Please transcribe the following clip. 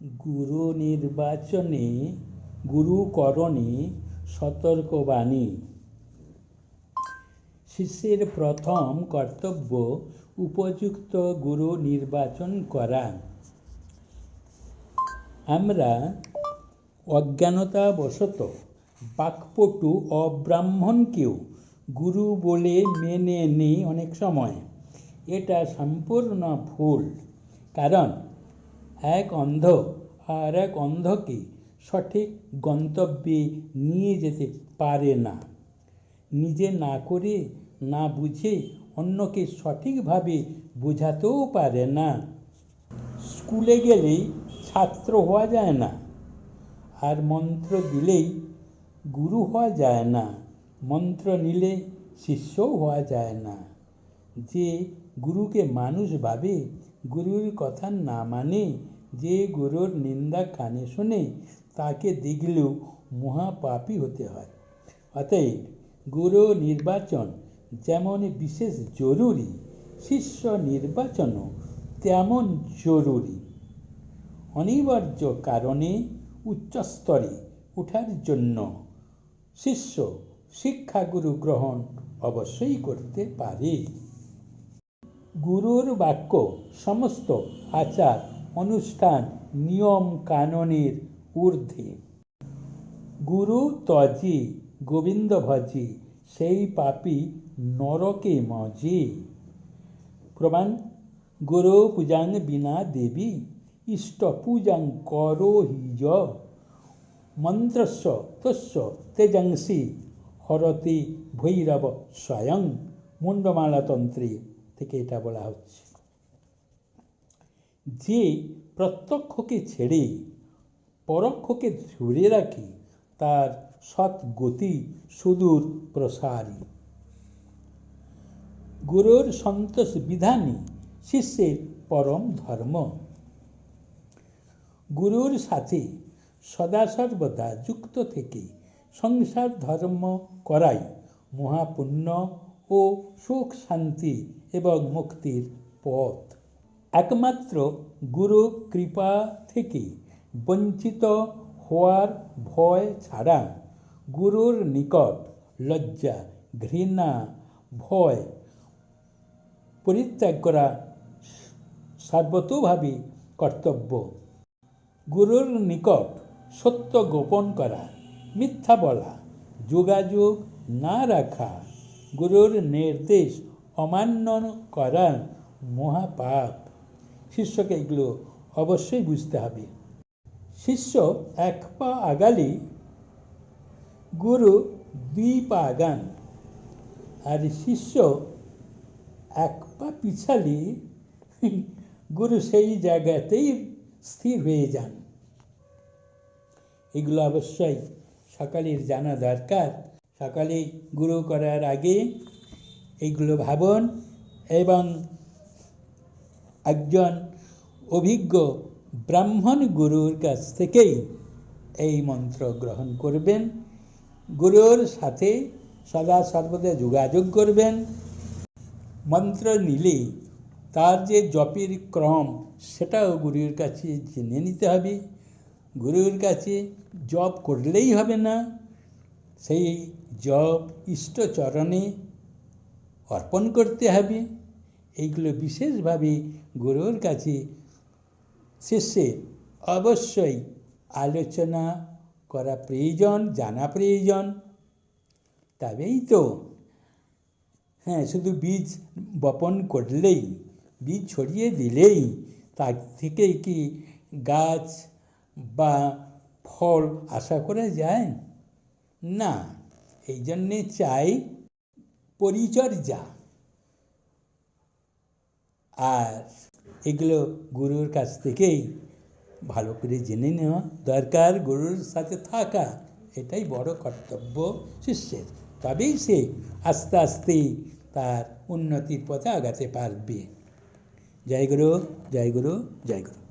গুরু নির্বাচনে গুরুকরণে সতর্কবাণী। শিষ্যের প্রথম কর্তব্য, উপযুক্ত গুরু নির্বাচন করা। আমরা অজ্ঞানতাবশত, বাকপটু অব্রাহ্মণকেও গুরু বলে মেনে নিই অনেক সময়। এটা সম্পূর্ণ ভুল, কারণ এক অন্ধ আর এক অন্ধকে সঠিক গন্তব্যে নিয়ে যেতে পারে না। নিজে না করে, না বুঝে অন্যকে সঠিকভাবে বোঝাতেও পারে না। স্কুলে গেলেই ছাত্র হওয়া যায় না আর মন্ত্র দিলেই গুরু হওয়া যায় না। মন্ত্র নিলে শিষ্যও হওয়া যায় না। যে গুরুকে মানুষ ভাবে, গুরুর কথা না মানে যে গুরুর নিন্দা কানে শোনে তাকে দেখলেও মহাপাপী হতে হয়। অতএব গুরু নির্বাচন যেমন বিশেষ জরুরি, শিষ্য নির্বাচনও তেমন জরুরি। অনিবার্য কারণে উচ্চস্তরে ওঠার জন্য শিষ্য শিক্ষাগুরু গ্রহণ অবশ্যই করতে পারে। গুরুর বাক্য সমস্ত আচার অনুষ্ঠান নিয়ম কাননের ঊর্ধ্বে। গুরু তজি গোবিন্দ ভজি, সেই পাপি নরকে মজে। প্রমাণ, গুরু পূজাং বিনা দেবী, ইষ্ট পূজাং করো হিজ মন্ত্রস্য তস্য তেজংসি, হরতি ভৈরব স্বয়ং। মুন্ডমালা তন্ত্রে থেকে এটা বলা হচ্ছে। যে প্রত্যক্ষকে ছেড়ে, পরোক্ষকে ধরে রাখে তার সৎ গতি সুদূর প্রসারী। গুরুর সন্তোষ বিধানই শিষ্যের পরম ধর্ম। গুরুর সাথে সদা সর্বদা যুক্ত থেকে সংসার ধর্ম করাই মহাপুণ্য ও সুখ শান্তি এবং মুক্তির পথ। একমাত্র গুরু কৃপা থেকে বঞ্চিত হওয়ার ভয় ছাড়া গুরুর নিকট লজ্জা, ঘৃণা, ভয় পরিত্যাগ করা সর্বতোভাবে কর্তব্য। গুরুর নিকট সত্য গোপন করা, মিথ্যা বলা, যোগাযোগ না রাখা, গুরুর নির্দেশ অমান্য করা মহাপাপ। শিষ্যকে এগুলো অবশ্যই বুঝতে হবে। শিষ্য এক পা আগালে গুরু দুই পা আগান, আর শিষ্য এক পা পিছালি গুরু সেই জায়গাতেই স্থির হয়ে যান। এগুলো অবশ্যই সকালের জানা দরকার। সকালে গুরু করার আগে এইগুলো ভাবুন এবং একজন অভিজ্ঞ ব্রাহ্মণ গুরুর কাছ থেকেই এই মন্ত্র গ্রহণ করবেন। গুরুর সাথে সদা সর্বদা যোগাযোগ করবেন। মন্ত্র নিলে তার যে জপের ক্রম, সেটাও গুরুর কাছে জেনে নিতে হবে। গুরুর কাছে জপ করলেই হবে না। সেই জপ ইষ্টচরণে অর্পণ করতে হবে। এইগুলো বিশেষভাবে গুরুর কাছে শেষে অবশ্যই আলোচনা করা প্রয়োজন, জানা প্রয়োজন। তবেই তো হ্যাঁ শুধু বীজ বপন করলেই, বীজ ছড়িয়ে দিলেই তার থেকে কি গাছ বা ফল আশা করা যায়? না, এই জন্যে চাই পরিচর্যা। আর এগুলো গুরুর কাছ থেকেই ভালো করে জেনে নেওয়া দরকার, গুরুর সাথে থাকা, এটাই বড় কর্তব্য শিষ্যের। তবেই সে আস্তে আস্তে তার উন্নতির পথে আগাতে পারবে। জয় গুরু জয় গুরু জয় গুরু।